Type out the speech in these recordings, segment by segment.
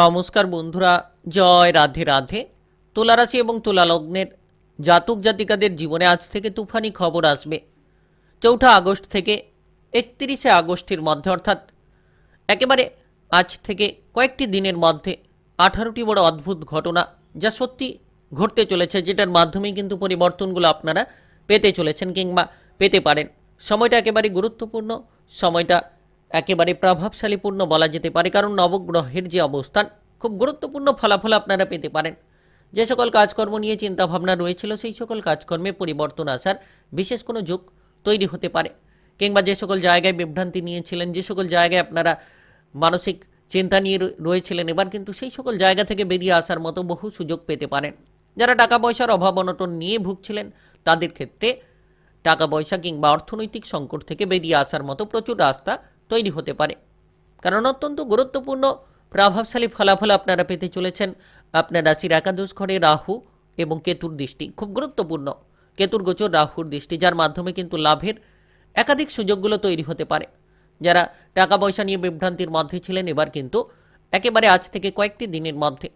নমস্কার বন্ধুরা, জয় রাধে রাধে। তুলা রাশি এবং তুলা লগ্নের জাতক জাতিকাদের জীবনে আজ থেকে তুফানি খবর আসবে। চৌঠা আগস্ট থেকে একত্রিশে আগস্টের মধ্যে, অর্থাৎ একেবারে আজ থেকে কয়েকটি দিনের মধ্যে আঠারোটি বড় অদ্ভুত ঘটনা যা সত্যি ঘটতে চলেছে, যেটার মাধ্যমে কিন্তু পরিবর্তনগুলো আপনারা পেতে চলেছেন কিংবা পেতে পারেন। সময়টা একেবারে গুরুত্বপূর্ণ, সময়টা একেবারে প্রভাবশালীপূর্ণ বলা যেতে পারে, কারণ নবগ্রহের যে অবস্থান, খুব গুরুত্বপূর্ণ ফলাফল আপনারা পেতে পারেন। যে সকল কাজকর্ম নিয়ে চিন্তাভাবনা রয়েছিল, সেই সকল কাজকর্মে পরিবর্তন আসার বিশেষ কোনো যুগ তৈরি হতে পারে। কিংবা যে সকল জায়গায় বিভ্রান্তি নিয়েছিলেন, যে সকল জায়গায় আপনারা মানসিক চিন্তা নিয়ে রয়ে- রয়েছিলেন, এবার কিন্তু সেই সকল জায়গা থেকে বেরিয়ে আসার মতো বহু সুযোগ পেতে পারেন। যারা টাকা পয়সার অভাব অনটন নিয়ে ভুগছিলেন, তাদের ক্ষেত্রে টাকা পয়সা কিংবা অর্থনৈতিক সংকট থেকে বেরিয়ে আসার মতো প্রচুর রাস্তা তৈরি হতে পারে। কারণ অত্যন্ত গুরুত্বপূর্ণ প্রভাবশালী ফলাফল আপনারা পেতে চলেছেন। আপনার রাশির একাদশ ঘরে রাহু এবং কেতুর দৃষ্টি খুব গুরুত্বপূর্ণ। কেতুর গোচর রাহুর দৃষ্টি, যার মাধ্যমে কিন্তু লাভের একাধিক সুযোগগুলো তৈরি হতে পারে। যারা টাকা পয়সা নিয়ে বিভ্রান্তির মধ্যে ছিলেন, এবার কিন্তু একেবারে আজ থেকে কয়েকটি দিনের মধ্যে।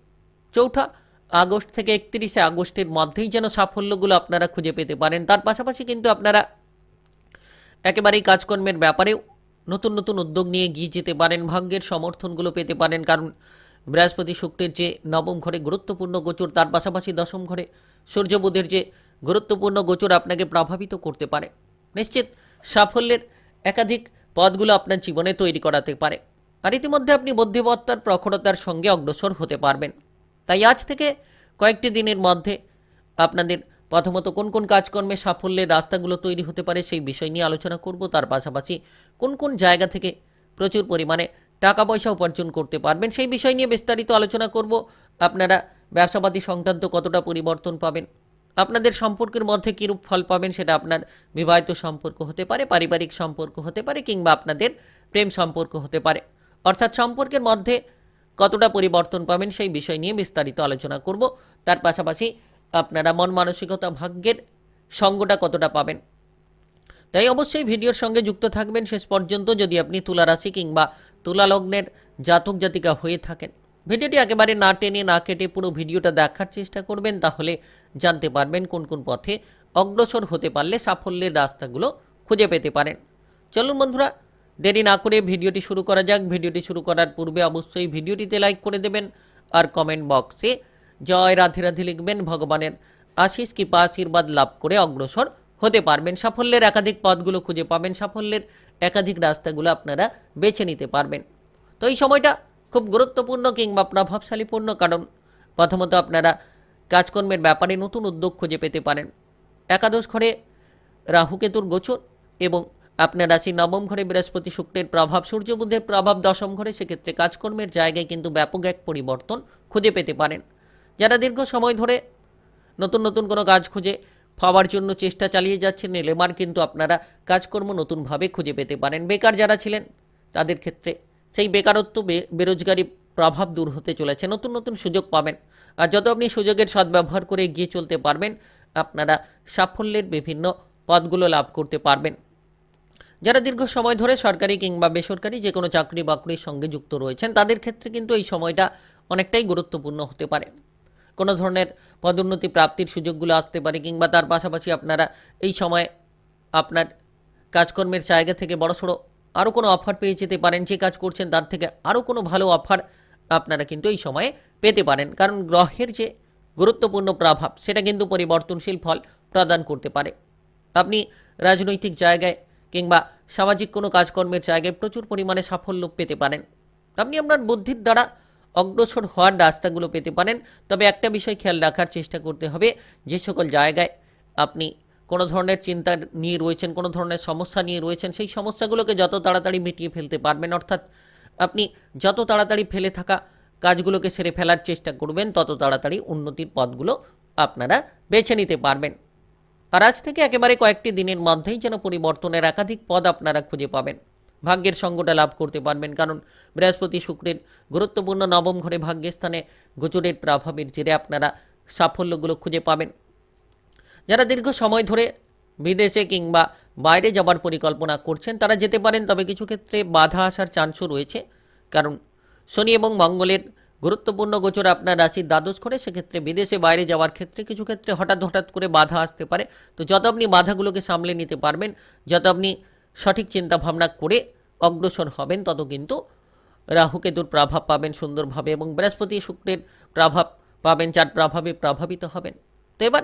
চৌঠা আগস্ট থেকে একত্রিশে আগস্টের মধ্যেই যেন সাফল্যগুলো আপনারা খুঁজে পেতে পারেন। তার পাশাপাশি কিন্তু আপনারা একেবারেই কাজকর্মের ব্যাপারেও নতুন নতুন উদ্যোগ নিয়ে গিয়ে যেতে পারেন, ভাগ্যের সমর্থনগুলো পেতে পারেন, কারণ বৃহস্পতি শুক্রের যে নবম ঘরে গুরুত্বপূর্ণ গোচর, তার পাশাপাশি দশম ঘরে সূর্য বুধের যে গুরুত্বপূর্ণ গোচর আপনাকে প্রভাবিত করতে পারে। নিশ্চিত সাফল্যের একাধিক পদগুলো আপনার জীবনে তৈরি করাতে পারে। আর ইতিমধ্যে আপনি বুদ্ধিমত্তার, প্রখরতার সঙ্গে অগ্রসর হতে পারবেন। তাই আজ থেকে কয়েকটি দিনের মধ্যে আপনাদের প্রথমত কোন কোন কাজকর্মে সাফল্যের রাস্তাগুলো তৈরি হতে পারে সেই বিষয় নিয়ে আলোচনা করব। তার পাশাপাশি কোন কোন জায়গা থেকে প্রচুর পরিমাণে টাকা পয়সা উপার্জন করতে পারবেন সেই বিষয় নিয়ে বিস্তারিত আলোচনা করব। আপনারা ব্যবসাপাতি সংক্রান্ত কতটা পরিবর্তন পাবেন, আপনাদের সম্পর্কের মধ্যে কীরূপ ফল পাবেন সেটা আপনার বিবাহিত সম্পর্ক হতে পারে, পারিবারিক সম্পর্ক হতে পারে কিংবা আপনাদের প্রেম সম্পর্ক হতে পারে। অর্থাৎ সম্পর্কের মধ্যে কতটা পরিবর্তন পাবেন সেই বিষয় নিয়ে বিস্তারিত আলোচনা করব। তার পাশাপাশি আপনারা মন মানসিকতা ভাগ্যের সঙ্গটা কতটা পাবেন। তাই অবশ্যই ভিডিওর সঙ্গে যুক্ত থাকবেন। শেষ পর্যন্ত যদি আপনি তুলা রাশি কিংবা তুলা লগ্নের জাতক জাতিকা হয়ে থাকেন, ভিডিওটি একেবারে না টেনে না কেটে পুরো ভিডিওটা দেখার চেষ্টা করবেন, তাহলে জানতে পারবেন কোন কোন পথে অগ্রসর হতে পারলে সাফল্যের রাস্তাগুলো খুঁজে পেতে পারেন। চলুন বন্ধুরা, দেরি না করে ভিডিওটি শুরু করা যাক। ভিডিওটি শুরু করার পূর্বে অবশ্যই ভিডিওটিতে লাইক করে দেবেন আর কমেন্ট বক্সে জয় রাধে রাধে লিখবেন ভগবানের। আশিস কৃপা আশীর্বাদ লাভ করে অগ্রসর হতে পারবেন সাফল্যের একাধিক পথগুলো খুঁজে পাবেন সাফল্যের একাধিক রাস্তাগুলো আপনারা বেছে নিতে পারবেন। তো এই সময়টা খুব গুরুত্বপূর্ণ কিংবা প্রভাবশালীপূর্ণ কারণ, প্রথমত আপনারা কাজকর্মের ব্যাপারে নতুন উদ্যোগ খুঁজে পেতে পারেন। একাদশ ঘরে রাহুকেতুর গোচর এবং আপনার রাশি নবম ঘরে বৃহস্পতি শুক্রের প্রভাব সূর্য বুধের প্রভাব দশম ঘরে সেক্ষেত্রে কাজকর্মের জায়গায় কিন্তু ব্যাপক এক পরিবর্তন খুঁজে পেতে পারেন। যারা দীর্ঘ সময় ধরে নতুন নতুন কোনো কাজ খুঁজে পাওয়ার জন্য চেষ্টা চালিয়ে যাচ্ছেন এলেমার কিন্তু আপনারা কাজকর্ম নতুনভাবে খুঁজে পেতে পারেন। বেকার যারা ছিলেন, তাদের ক্ষেত্রে সেই বেকারত্ব বেরোজগারি প্রভাব দূর হতে চলেছে। নতুন নতুন সুযোগ পাবেন। আর যত আপনি সুযোগের সদ্ব্যবহার করে এগিয়ে চলতে পারবেন, আপনারা সাফল্যের বিভিন্ন পদগুলো লাভ করতে পারবেন। যারা দীর্ঘ সময় ধরে সরকারি কিংবা বেসরকারি যে কোনো চাকরি বাকরির সঙ্গে যুক্ত রয়েছেন, তাদের ক্ষেত্রে কিন্তু এই সময়টা অনেকটাই গুরুত্বপূর্ণ হতে পারে। কোনো ধরনের পদোন্নতি প্রাপ্তির সুযোগগুলো আসতে পারে কিংবা তার পাশাপাশি আপনারা এই সময় আপনার কাজকর্মের জায়গা থেকে বড়সড় আরও কোনো অফার পেয়ে যেতে পারেন, যে কাজ করছেন তার থেকে আরও কোনো ভালো অফার আপনারা কিন্তু এই সময়ে পেতে পারেন। কারণ গ্রহের যে গুরুত্বপূর্ণ প্রভাব, সেটা কিন্তু পরিবর্তনশীল ফল প্রদান করতে পারে। আপনি রাজনৈতিক জায়গায় কিংবা সামাজিক কোনো কাজকর্মের জায়গায় প্রচুর পরিমাণে সাফল্য পেতে পারেন। আপনি আপনার বুদ্ধির দ্বারা অগ্রসর হওয়ার রাস্তাগুলো পেতে পারেন। তবে একটা বিষয় খেয়াল রাখার চেষ্টা করতে হবে, যে সকল জায়গায় আপনি কোনো ধরনের চিন্তা নিয়ে রয়েছেন, কোনো ধরনের সমস্যা নিয়ে রয়েছেন, সেই সমস্যাগুলোকে যত তাড়াতাড়ি মিটিয়ে ফেলতে পারবেন, অর্থাৎ আপনি যত তাড়াতাড়ি ফেলে থাকা কাজগুলোকে সেরে ফেলার চেষ্টা করবেন, তত তাড়াতাড়ি উন্নতির পথগুলো আপনারা বেছে নিতে পারবেন। আর আজ থেকে একেবারে কয়েকটি দিনের মধ্যেই যেন পরিবর্তনের একাধিক পদ আপনারা খুঁজে পাবেন। ভাগ্যের সঙ্গটা লাভ করতে পারবেন। কারণ বৃহস্পতি শুক্রের গুরুত্বপূর্ণ নবম ঘরে ভাগ্যের স্থানে গোচরের প্রভাবের জেরে আপনারা সাফল্যগুলো খুঁজে পাবেন। যারা দীর্ঘ সময় ধরে বিদেশে কিংবা বাইরে যাবার পরিকল্পনা করছেন, তারা যেতে পারেন, তবে কিছু ক্ষেত্রে বাধা আসার চান্সও রয়েছে। কারণ শনি এবং মঙ্গলের গুরুত্বপূর্ণ গোচর আপনার রাশির দ্বাদশ করে সেক্ষেত্রে বিদেশে বাইরে যাওয়ার ক্ষেত্রে কিছু ক্ষেত্রে হঠাৎ হঠাৎ করে বাধা আসতে পারে। তো যত আপনি বাধাগুলোকে সামলে নিতে পারবেন, যত আপনি সঠিক চিন্তা ভাবনা করে অগ্রসর হবেন, তত কিন্তু রাহু কেতুর প্রভাব পাবেন সুন্দরভাবে এবং বৃহস্পতি শুক্রের প্রভাব পাবেন, যার প্রভাবে প্রভাবিত হবেন। তো এবার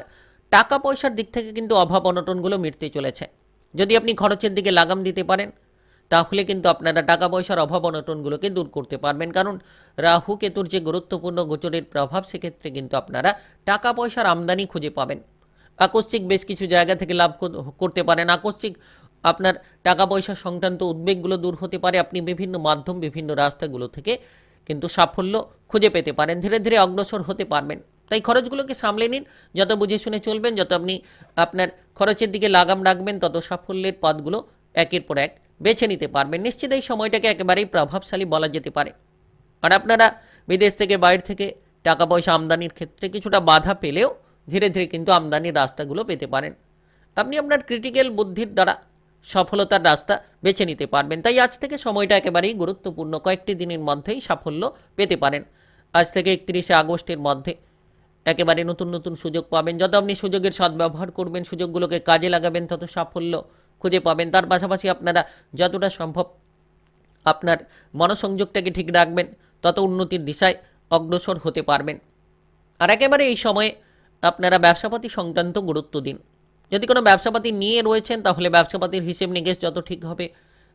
টাকা পয়সার দিক থেকে কিন্তু অভাব অনটনগুলো মিটতে চলেছে। যদি আপনি খরচের দিকে লাগাম দিতে পারেন, তাহলে কিন্তু আপনারা টাকা পয়সার অভাব অনটনগুলোকে দূর করতে পারবেন। কারণ রাহু কেতুর যে গুরুত্বপূর্ণ গোচরের প্রভাব, সেক্ষেত্রে কিন্তু আপনারা টাকা পয়সার আমদানি খুঁজে পাবেন। আকস্মিক বেশ কিছু জায়গা থেকে লাভ করতে পারেন। আকস্মিক আপনার টাকা পয়সা সংক্রান্ত উদ্বেগগুলো দূর হতে পারে, আপনি বিভিন্ন মাধ্যম, বিভিন্ন রাস্তাগুলো থেকে কিন্তু সাফল্য খুঁজে পেতে পারেন, ধীরে ধীরে অগ্রসর হতে পারবেন। তাই খরচগুলোকে সামলে নিন, যত বুঝে শুনে চলবেন, যত আপনি আপনার খরচের দিকে লাগাম রাখবেন, তত সাফল্যের পথগুলো একের পর এক বেছে নিতে পারবেন। নিশ্চিত এই সময়টাকে একেবারেই প্রভাবশালী বলা যেতে পারে। আর আপনারা বিদেশ থেকে, বাইরে থেকে টাকা পয়সা আমদানির ক্ষেত্রে কিছুটা বাধা পেলেও ধীরে ধীরে কিন্তু আমদানির রাস্তাগুলো পেতে পারেন। আপনি আপনার ক্রিটিক্যাল বুদ্ধির দ্বারা সফলতার রাস্তা বেছে নিতে পারবেন। তাই আজ থেকে সময়টা একেবারেই গুরুত্বপূর্ণ। কয়েকটি দিনের মধ্যেই সাফল্য পেতে পারেন। আজ থেকে একত্রিশে আগস্টের মধ্যে একেবারে নতুন নতুন সুযোগ পাবেন। যত আপনি সুযোগের সদ্ব্যবহার করবেন, সুযোগগুলোকে কাজে লাগাবেন, তত সাফল্য খুঁজে পাবেন। তার পাশাপাশি আপনারা যতটা সম্ভব আপনার মনসংযোগটাকে ঠিক রাখবেন, তত উন্নতির দিশায় অগ্রসর হতে পারবেন। আর একেবারে এই সময়ে আপনারা ব্যবসাপাতি সংক্রান্ত গুরুত্ব দিন। যদি কোনো ব্যবসাপাতি নিয়ে রয়েছেন, তাহলে ব্যবসাপাতির হিসেব নিকেশ যত ঠিক হবে।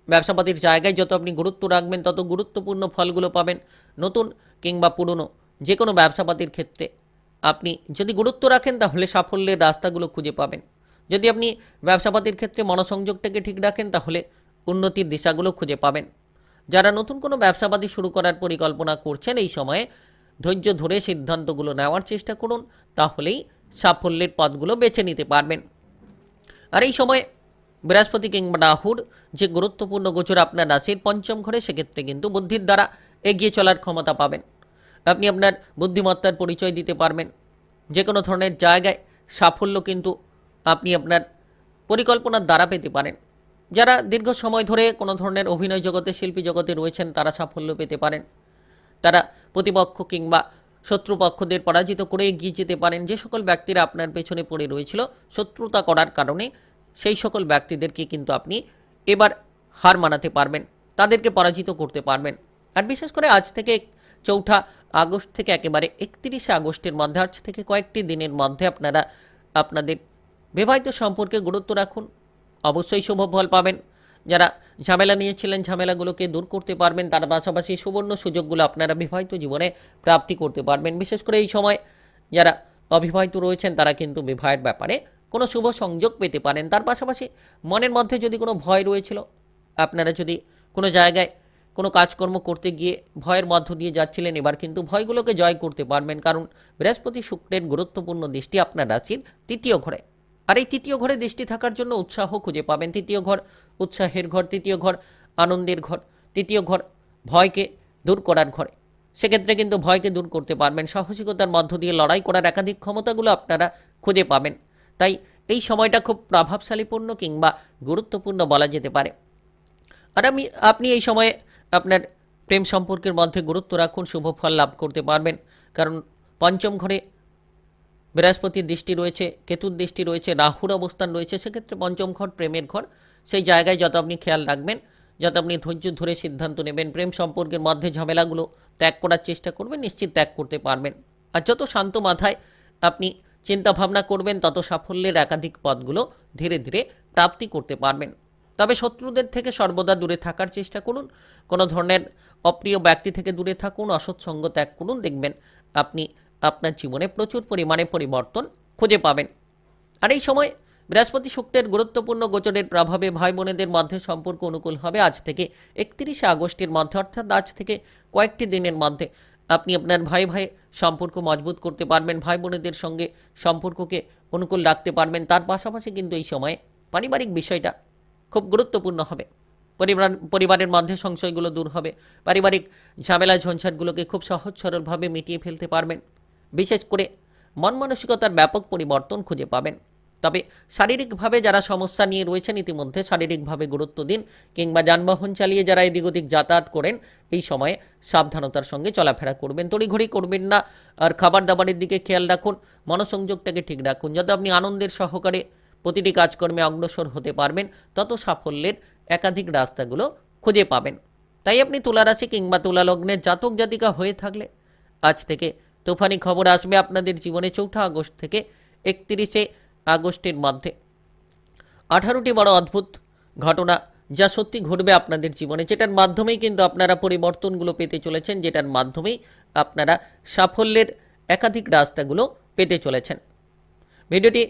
ব্যবসাপাতির জায়গায় যত আপনি গুরুত্ব রাখবেন, তত গুরুত্বপূর্ণ ফলগুলো পাবেন, নতুন কিংবা পুরনো। যে কোনো ব্যবসাপাতির ক্ষেত্রে। আপনি যদি গুরুত্ব রাখেন, তাহলে সাফল্যের রাস্তাগুলো খুঁজে পাবেন। যদি আপনি ব্যবসাপাতির ক্ষেত্রে মনোসংযোগটাকে ঠিক রাখেন, তাহলে উন্নতির দিশাগুলো খুঁজে পাবেন। যারা নতুন কোনো ব্যবসাপাতি শুরু করার পরিকল্পনা করছেন এই সময়ে, ধৈর্য ধরে সিদ্ধান্তগুলো নেওয়ার চেষ্টা করুন, তাহলেই সাফল্যের পথগুলো বেছে নিতে পারবেন। আর এই সময় বৃহস্পতি কিংবা রাহুর যে গুরুত্বপূর্ণ গোচর আপনার রাশির পঞ্চম ঘরে, সেক্ষেত্রে কিন্তু বুদ্ধির দ্বারা এগিয়ে চলার ক্ষমতা পাবেন। আপনি আপনার বুদ্ধিমত্তার পরিচয় দিতে পারবেন। যে কোনো ধরনের জায়গায় সাফল্য কিন্তু আপনি আপনার পরিকল্পনার দ্বারা পেতে পারেন। যারা দীর্ঘ সময় ধরে কোনো ধরনের অভিনয় জগতে, শিল্পী জগতে রয়েছেন, তারা সাফল্য পেতে পারেন। তারা প্রতিপক্ষ কিংবা শত্রুপক্ষদের পরাজিত করে এগিয়ে যেতে পারেন যে সকল ব্যক্তিরা আপনার পেছনে পড়ে রয়েছিল, শত্রুতা করার কারণে সেই সকল ব্যক্তিদেরকে কিন্তু আপনি এবার হার মানাতে পারবেন, তাদেরকে পরাজিত করতে পারবেন। আর বিশেষ করে আজ থেকে চৌঠা আগস্ট থেকে একেবারে একত্রিশে আগস্টের মধ্যে, আজ থেকে কয়েকটি দিনের মধ্যে আপনারা আপনাদের বিবাহিত সম্পর্কে গুরুত্ব রাখুন। অবশ্যই শুভ ফল পাবেন। যারা ঝামেলা নিয়েছিলেন, ঝামেলাগুলোকে দূর করতে পারবেন, তার পাশাপাশি সুবর্ণ সুযোগগুলো আপনারা বিবাহিত জীবনে প্রাপ্তি করতে পারবেন। বিশেষ করে এই সময় যারা অবিবাহিত রয়েছেন, তারা কিন্তু বিবাহের ব্যাপারে কোনো শুভ সংযোগ পেতে পারেন। তার পাশাপাশি মনের মধ্যে যদি কোনো ভয় রয়েছিল, আপনারা যদি কোনো জায়গায় কোনো কাজকর্ম করতে গিয়ে ভয়ের মধ্য দিয়ে যাচ্ছিলেন, এবার কিন্তু ভয়গুলোকে জয় করতে পারবেন। কারণ বৃহস্পতি শুক্রের গুরুত্বপূর্ণ দৃষ্টি আপনার রাশির তৃতীয় ঘরে। আর এই তৃতীয় ঘরে দৃষ্টি থাকার জন্য উৎসাহ খুঁজে পাবেন। তৃতীয় ঘর উৎসাহের ঘর, তৃতীয় ঘর আনন্দের ঘর, তৃতীয় ঘর ভয়কে দূর করার ঘরে। সেক্ষেত্রে কিন্তু ভয়কে দূর করতে পারবেন। সাহসিকতার মধ্য দিয়ে লড়াই করার একাধিক ক্ষমতাগুলো আপনারা খুঁজে পাবেন। তাই এই সময়টা খুব প্রভাবশালীপূর্ণ কিংবা গুরুত্বপূর্ণ বলা যেতে পারে। আর আমি, আপনি এই সময়ে আপনার প্রেম সম্পর্কের মধ্যে গুরুত্ব রাখুন। শুভ ফল লাভ করতে পারবেন। কারণ পঞ্চম ঘরে বৃহস্পতির দৃষ্টি রয়েছে, কেতুর দৃষ্টি রয়েছে, রাহুর অবস্থান রয়েছে, সেক্ষেত্রে পঞ্চম ঘর, প্রেমের ঘর। সেই জায়গায় যত আপনি খেয়াল রাখবেন, যত আপনি ধৈর্য ধরে সিদ্ধান্ত নেবেন, প্রেম সম্পর্কের মধ্যে ঝামেলাগুলো ত্যাগ করার চেষ্টা করবেন, নিশ্চিত ত্যাগ করতে পারবেন। আর যত শান্ত মাথায় আপনি চিন্তা ভাবনা করবেন, তত সাফল্যের একাধিক পথগুলো ধীরে ধীরে প্রাপ্তি করতে পারবেন। তবে শত্রুদের থেকে সর্বদা দূরে থাকার চেষ্টা করুন, কোনো ধরনের অপ্রিয় ব্যক্তি থেকে দূরে থাকুন অসৎসঙ্গ ত্যাগ করুন, দেখবেন আপনি আপনার জীবনে প্রচুর পরিমাণে পরিবর্তন খুঁজে পাবেন। আর এই সময় বৃহস্পতি শুক্রের গুরুত্বপূর্ণ গোচরের প্রভাবে ভাই বোনেদের মধ্যে সম্পর্ক অনুকূল হবে আজ থেকে একত্রিশে আগস্টের মধ্যে, অর্থাৎ আজ থেকে কয়েকটি দিনের মধ্যে। আপনি আপনার ভাই ভাই সম্পর্ক মজবুত করতে পারবেন, ভাই বোনেদের সঙ্গে সম্পর্ককে অনুকূল রাখতে পারবেন। তার পাশাপাশি কিন্তু এই সময়ে পারিবারিক বিষয়টা খুব গুরুত্বপূর্ণ হবে। পরিবার, পরিবারের মধ্যে সংশয়গুলো দূর হবে। পারিবারিক ঝামেলা ঝঞ্ঝাটগুলোকে খুব সহজ সরলভাবে মিটিয়ে ফেলতে পারবেন। বিশেষ করে মন মানসিকতার ব্যাপক পরিবর্তন খুঁজে পাবেন। তবে শারীরিকভাবে যারা সমস্যা নিয়ে রয়েছেন ইতিমধ্যে শারীরিকভাবে গুরুত্ব দিন কিংবা যানবাহন চালিয়ে যারা এদিক ওদিক যাতায়াত করেন, এই সময়ে সাবধানতার সঙ্গে চলাফেরা করবেন। তড়িঘড়ি করবেন না। আর খাবার দাবারের দিকে খেয়াল রাখুন। মনোসংযোগটাকে ঠিক রাখুন। যাতে আপনি আনন্দের সহকারে প্রতিটি কাজকর্মে অগ্রসর হতে পারবেন, তত সাফল্যের একাধিক রাস্তাগুলো খুঁজে পাবেন। তাই আপনি তুলারাশি কিংবা তুলা লগ্নের জাতক জাতিকা হয়ে থাকলে আজ থেকে তুফানি খবর আসবে আপনাদের জীবনে চৌঠা আগস্ট থেকে একত্রিশে আগস্টের মধ্যে। আঠারোটি বড় অদ্ভুত ঘটনা যা সত্যি ঘটবে আপনাদের জীবনে, যেটার মাধ্যমেই কিন্তু আপনারা পরিবর্তনগুলো পেতে চলেছেন, যেটার মাধ্যমেই আপনারা সাফল্যের একাধিক রাস্তাগুলো পেতে চলেছেন। ভিডিওটি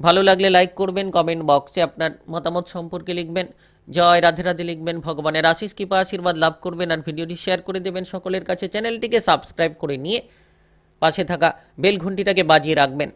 ভালো লাগলে লাইক করবেন, কমেন্ট বক্সে আপনার মতামত সম্পর্কে লিখবেন। জয় রাধে রাধে লিখবেন, ভগবানের আশিস, কৃপা, আশীর্বাদ লাভ করবেন আর ভিডিওটি শেয়ার করে দেবেন সকলের কাছে। চ্যানেলটিকে সাবস্ক্রাইব করে নিয়ে পাশে থাকা বেলঘুন্টিটাকে বাজিয়ে রাখবেন।